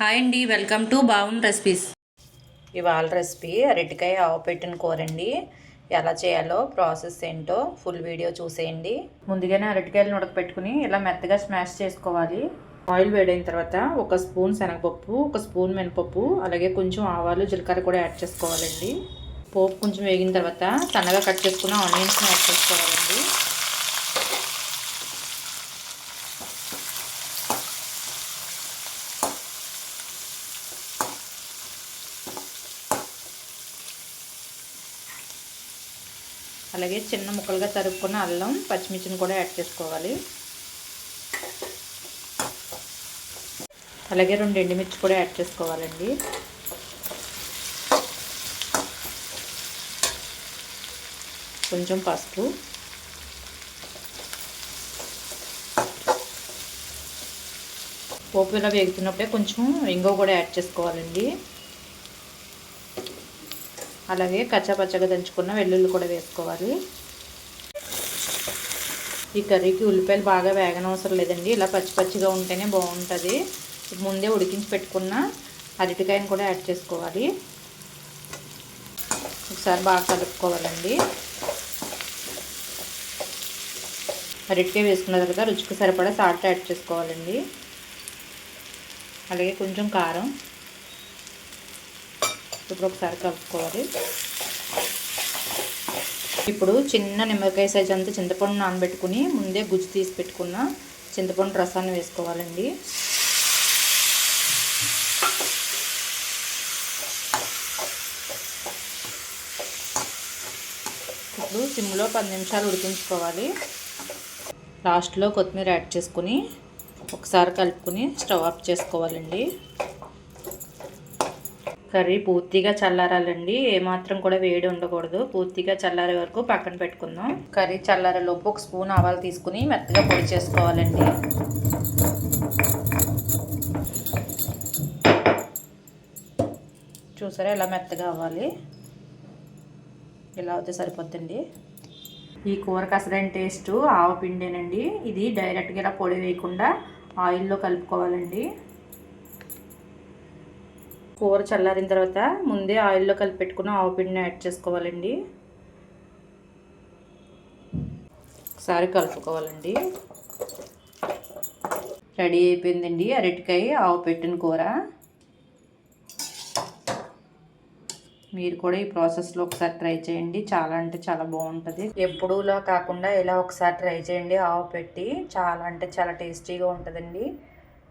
Hi అండి welcome to బావున్ recipes. ఇవాళ రెసిపీ అరటికాయ ఆవు పెట్టిన కూర అండి ఎలా చేయాలో ప్రాసెస్ ఏంటో ఫుల్ వీడియో చూసేయండి. ముందుగానే అరటికాయలను ఉడకపెట్టుకుని ఇలా మెత్తగా స్మాష్ చేసుకోవాలి. ఆయిల్ వేడైన తర్వాత ఒక స్పూన్ శనగపప్పు ఒక స్పూన్ మినపప్పు అలాగే కొంచెం ఆవాలు జీలకర్ర కూడా యాడ్ చేసుకోవాలండి. పోపు కొంచెం వేగిన తర్వాత సన్నగా కట్ చేసుకున్న ఆనియన్స్ని యాడ్ చేసుకోవాలండి. అలాగే చిన్న ముక్కలుగా తరుపుకున్న అల్లం పచ్చిమిర్చిని కూడా యాడ్ చేసుకోవాలి. అలాగే రెండు ఎండుమిర్చి కూడా యాడ్ చేసుకోవాలండి. కొంచెం పసుపు. పోపు ఇలా వేగుతున్నప్పుడే కొంచెం ఇంగో కూడా యాడ్ చేసుకోవాలండి. అలాగే కచ్చాపచ్చగా దంచుకున్న వెల్లుల్లి కూడా వేసుకోవాలి. ఈ కర్రీకి ఉల్లిపాయలు బాగా వేగనవసరం లేదండి. ఇలా పచ్చి పచ్చిగా ఉంటేనే బాగుంటుంది. ముందే ఉడికించి పెట్టుకున్న అరటికాయను కూడా యాడ్ చేసుకోవాలి. ఒకసారి బాగా కలుపుకోవాలండి. అరటికాయ వేసుకున్న తర్వాత రుచికి సరిపడా సాల్ట్ యాడ్ చేసుకోవాలండి. అలాగే కొంచెం కారం. ఇప్పుడు ఒకసారి కలుపుకోవాలి. ఇప్పుడు చిన్న నిమ్మకాయ సైజ్ అంతా చింతపండు నానబెట్టుకుని ముందే గుజ్జు తీసి పెట్టుకున్న చింతపండు రసాన్ని వేసుకోవాలండి. ఇప్పుడు సిమ్లో పది నిమిషాలు ఉడికించుకోవాలి. లాస్ట్లో కొత్తిమీర యాడ్ చేసుకుని ఒకసారి కలుపుకొని స్టవ్ ఆఫ్ చేసుకోవాలండి. కర్రీ పూర్తిగా చల్లారాలండి. ఏమాత్రం కూడా వేడి ఉండకూడదు. పూర్తిగా చల్లారే వరకు పక్కన పెట్టుకుందాం. కర్రీ చల్లారేలోపు ఒక స్పూన్ ఆవాలు తీసుకుని మెత్తగా పొడి చేసుకోవాలండి. చూసారా ఇలా మెత్తగా అవ్వాలి? ఇలా అయితే సరిపోతుంది ఈ కూరకు అసలైన టేస్ట్ ఆవు పిండేనండి. ఇది డైరెక్ట్గా ఇలా పొడి వేయకుండా ఆయిల్లో కలుపుకోవాలండి. కూర చల్లారిన తర్వాత ముందే ఆయిల్లో కలిపి పెట్టుకున్న ఆవు పిండిని యాడ్ చేసుకోవాలండి. ఒకసారి కలుపుకోవాలండి. రెడీ అయిపోయిందండి అరటికాయ ఆవు పెట్టిన కూర. మీరు కూడా ఈ ప్రాసెస్లో ఒకసారి ట్రై చేయండి. చాలా అంటే చాలా బాగుంటుంది. ఎప్పుడూలా కాకుండా ఇలా ఒకసారి ట్రై చేయండి. ఆవు పెట్టి చాలా అంటే చాలా టేస్టీగా ఉంటుందండి.